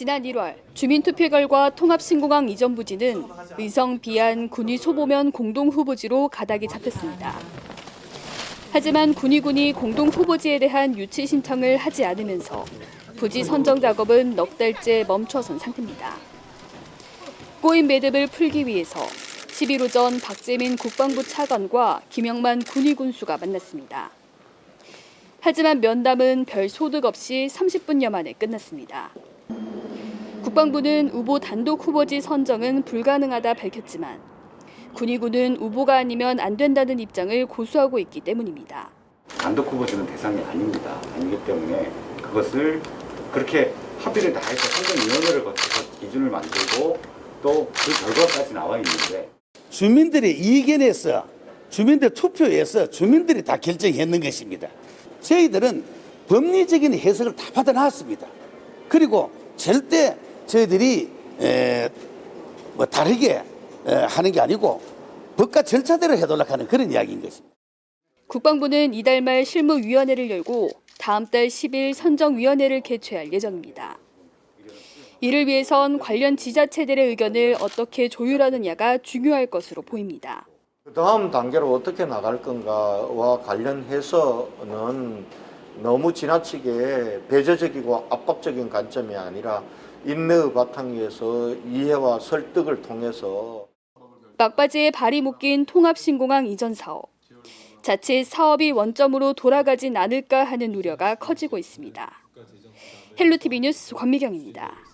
지난 1월 주민투표 결과 통합신공항 이전 부지는 의성 비안 군위 소보면 공동 후보지로 가닥이 잡혔습니다. 하지만 군위군이 공동 후보지에 대한 유치 신청을 하지 않으면서 부지 선정 작업은 넉 달째 멈춰선 상태입니다. 꼬인 매듭을 풀기 위해서 11일 오전 박재민 국방부 차관과 김영만 군위 군수가 만났습니다. 하지만 면담은 별 소득 없이 30분여 만에 끝났습니다. 국방부는 우보 단독 후보지 선정은 불가능하다 밝혔지만 군의군은 우보가 아니면 안 된다는 입장을 고수하고 있기 때문입니다. 단독 후보지는 대상이 아닙니다. 아니기 때문에 그것을 그렇게 합의를 다 해서 선정위원회를 거쳐서 기준을 만들고 또 그 결과까지 나와 있는데 주민들의 이견에서 주민들 투표에서 주민들이 다 결정했는 것입니다. 저희들은 법리적인 해석을 다 받아놨습니다. 그리고 절대 저희들이 에, 뭐 다르게 에, 하는 게 아니고 법과 절차대로 해도록 하는 그런 이야기인 것입니다. 국방부는 이달 말 실무위원회를 열고 다음 달 10일 선정위원회를 개최할 예정입니다. 이를 위해선 관련 지자체들의 의견을 어떻게 조율하느냐가 중요할 것으로 보입니다. 그 다음 단계로 어떻게 나갈 건가와 관련해서는 너무 지나치게 배제적이고 압박적인 관점이 아니라 인내의 바탕 위에서 이해와 설득을 통해서 막바지에 발이 묶인 통합신공항 이전 사업. 자칫 사업이 원점으로 돌아가진 않을까 하는 우려가 커지고 있습니다. 헬로티비 뉴스 권미경입니다.